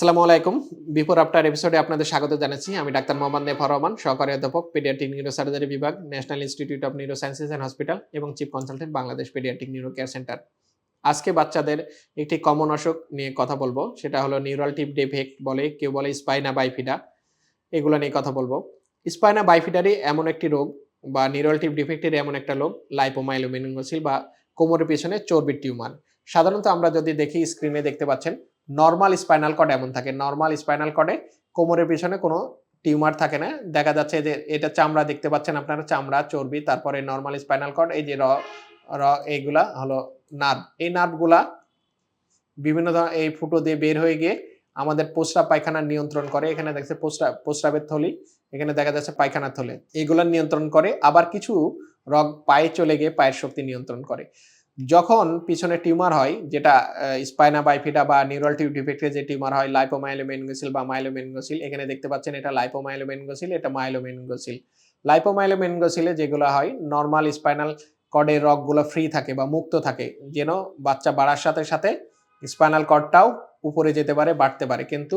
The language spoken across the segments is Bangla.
আসসালামু আলাইকুম। বিফোর আফটার এপিসোডে আপনাদের স্বাগত জানাচ্ছি। আমি ডাক্তার মোহাম্মদ নেফা রহমান, সহকারী অধ্যাপক পেডিয়াট্রিক নিউরো সার্জারি বিভাগ national institute of neuro sciences and hospital এবং chief consultant Bangladesh pediatric neuro care centre আজকে বাচ্চাদের একটি কমন অসুখ নিয়ে কথা বলব। সেটা হলো নিউরাল টিপ ডেফেক্ট বলে, কেউ বলে স্পাইনা বাইফিডা এগুলো নিয়ে কথা বলব। স্পাইনা বাইফিডারই এমন একটি রোগ বা নিউরাল টিপ ডিফেক্টের এমন একটা রোগ লাইপোমাইলোমেনিঙ্গোসিল বা কোমরের পিছনে চর্বির টিউমার। সাধারণত আমরা যদি দেখি স্ক্রিনে দেখতে পাচ্ছেন নর্মাল স্পাইনাল কর্ড এমন থাকে। নর্মাল স্পাইনাল কর্ডে কোমরের পিছনে কোনো টিউমার থাকে না। দেখা যাচ্ছে যে এটা চামড়া দেখতে পাচ্ছেন আপনারা, চামড়া, চর্বি, তারপরে নর্মাল স্পাইনাল কর্ড এই যে র র, এইগুলা হলো নার্ভ এই নার্ভগুলা বিভিন্ন ধরনের এই ফুটো দিয়ে বের হয়ে গিয়ে আমাদের প্রস্রাব পায়খানা নিয়ন্ত্রণ করে। এখানে দেখছে প্রস্রাব প্রস্রাবের থলি, এখানে দেখা যাচ্ছে পায়খানার থলে। এগুলা নিয়ন্ত্রণ করে। আবার কিছু রগ পায়ে চলে গিয়ে পায়ের শক্তি নিয়ন্ত্রণ করে। যখন পিছনে টিউমার হয়, যেটা স্পাইনা বাইফিডা বা নিউরাল টিউব ডিফেক্টের যে টিউমার হয়, লাইপোমাইলোমেনগোসিল বা মাইলোমেনগোসিল, এখানে দেখতে পাচ্ছেন এটা লাইপোমাইলোমেনগোসিল, এটা মাইলোমেনগোসিল। লাইপোমাইলোমেনগোসিলে যেগুলো হয়, নর্মাল স্পাইনাল কর্ডের রগগুলো ফ্রি থাকে বা মুক্ত থাকে, যেন বাচ্চা বাড়ার সাথে সাথে স্পাইনাল কর্ডটাও উপরে যেতে পারে, বাড়তে পারে। কিন্তু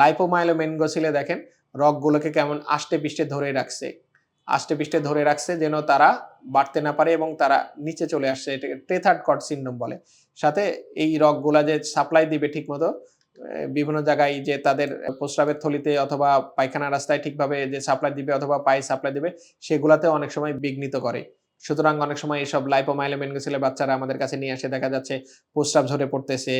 লাইপোমাইলোমেনগোসিলে দেখেন, রগগুলোকে কেমন আষ্টে পিষ্টে ধরে রাখছে। আষ্টে পিষ্টে ধরে রাখছে যেন তারা বাড়তে না পারে এবং তারা নিচে চলে আসছে, এটাকে টেথার্ড কট সিন্ড্রোম বলে। সাথে এই রগগুলা যে সাপ্লাই দিবে ঠিকমতো বিভিন্ন জায়গায় যে তাদের প্রস্রাবের থলিতে অথবা পায়খানা রাস্তায় ঠিকভাবে যে সাপ্লাই দিবে অথবা পায়ে সাপ্লাই দিবে, সেগুলাতে অনেক সময় বিঘ্নিত করে। সুতরাং অনেক সময় এইসব লাইপোমাইলোমেনগোসিলের বাচ্চারা আমাদের কাছে নিয়ে আসে, দেখা যাচ্ছে প্রস্রাব ঝরে পড়তেছে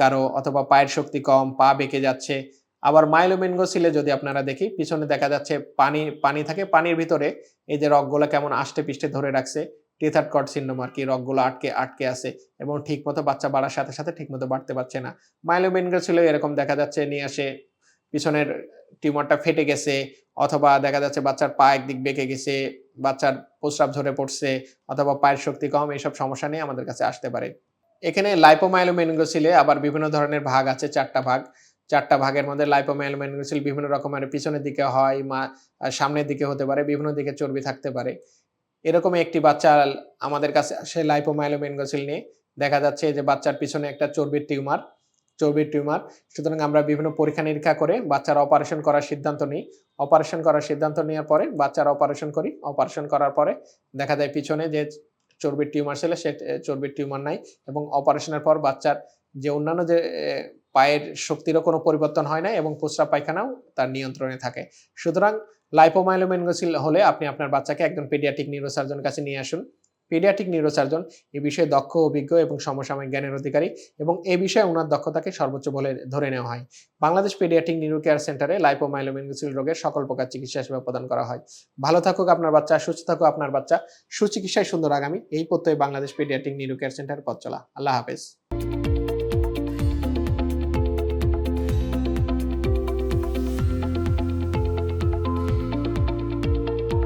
কারও অথবা পায়ের শক্তি কম, পা বেঁকে যাচ্ছে আবার মাইলোমেনগোসিলে যদি আপনারা দেখি, পিছনে দেখা যাচ্ছে পানি পানি থাকে, পানির ভিতরে এই যে রগগুলো কেমন আষ্টে পিষ্টে ধরে রাখছে টেথার্ড কট সিন্ড্রোম আর কি, রগগুলো আটকে আটকে আছে এবং ঠিকমতো বাচ্চা বাড়ার সাথে সাথে ঠিকমতো বাড়তে পারছে না। মাইলোমেনগোসিলে এরকম দেখা যাচ্ছে, নিয়ে আসে, পিছনের টিউমারটা ফেটে গেছে, অথবা দেখা যাচ্ছে বাচ্চার পা একদিক বেঁকে গেছে, বাচ্চার প্রস্রাব ধরে পড়ছে, অথবা পায়ের শক্তি কম এইসব সমস্যা নিয়ে আমাদের কাছে আসতে পারে। এখানে লাইপোমাইলোমেনগোসিলে আবার বিভিন্ন ধরনের ভাগ আছে, চারটা ভাগ। চারটা ভাগের মধ্যে লাইপোমাইলোমেনগোসিল বিভিন্ন রকমের পিছনের দিকে হয় মা সামনের দিকে হতে পারে, বিভিন্ন দিকে চর্বি থাকতে পারে। এরকমই একটি বাচ্চা আমাদের কাছে আসে লাইপোমাইলোমেনগোসিল নিয়ে। দেখা যাচ্ছে যে বাচ্চার পিছনে একটা চর্বির টিউমার চর্বির টিউমার। সুতরাং আমরা বিভিন্ন পরীক্ষা নিরীক্ষা করে বাচ্চার অপারেশন করার সিদ্ধান্ত নিই। অপারেশন করার সিদ্ধান্ত নেওয়ার পরে বাচ্চার অপারেশন করি। অপারেশন করার পরে দেখা যায় পিছনে যে চর্বির টিউমার ছিল, সে চর্বির টিউমার নাই এবং অপারেশনের পর বাচ্চার যে অন্যান্য যে পায়ের শক্তিরও কোনো পরিবর্তন হয় না এবং প্রস্রাব পায়খানাও তার নিয়ন্ত্রণে থাকে। সুতরাং লাইপোমাইলোমেনগোসিল হলে আপনি আপনার বাচ্চাকে একজন পেডিয়াটিক নিউরোসার্জনের কাছে নিয়ে আসুন। পেডিয়াট্রিক নিউরোসার্জন এ বিষয়ে দক্ষ, অভিজ্ঞ এবং সমসাময়িক জ্ঞানের অধিকারী এবং এ বিষয়ে ওনার দক্ষতাকে সর্বোচ্চ বলে ধরে নেওয়া হয়। বাংলাদেশ পেডিয়াট্রিক নিউরো কেয়ার সেন্টারে লাইপোমাইলোমেনগোসিল রোগের সকল প্রকার চিকিৎসা সেবা প্রদান করা হয়। ভালো থাকুক আপনার বাচ্চা, সুস্থ থাকুক আপনার বাচ্চা। সুচিকিৎসায় সুন্দর আগামী। এই প্রত্যয় Bangladesh pediatric neuro care centre পথ চলা। আল্লাহ হাফেজ।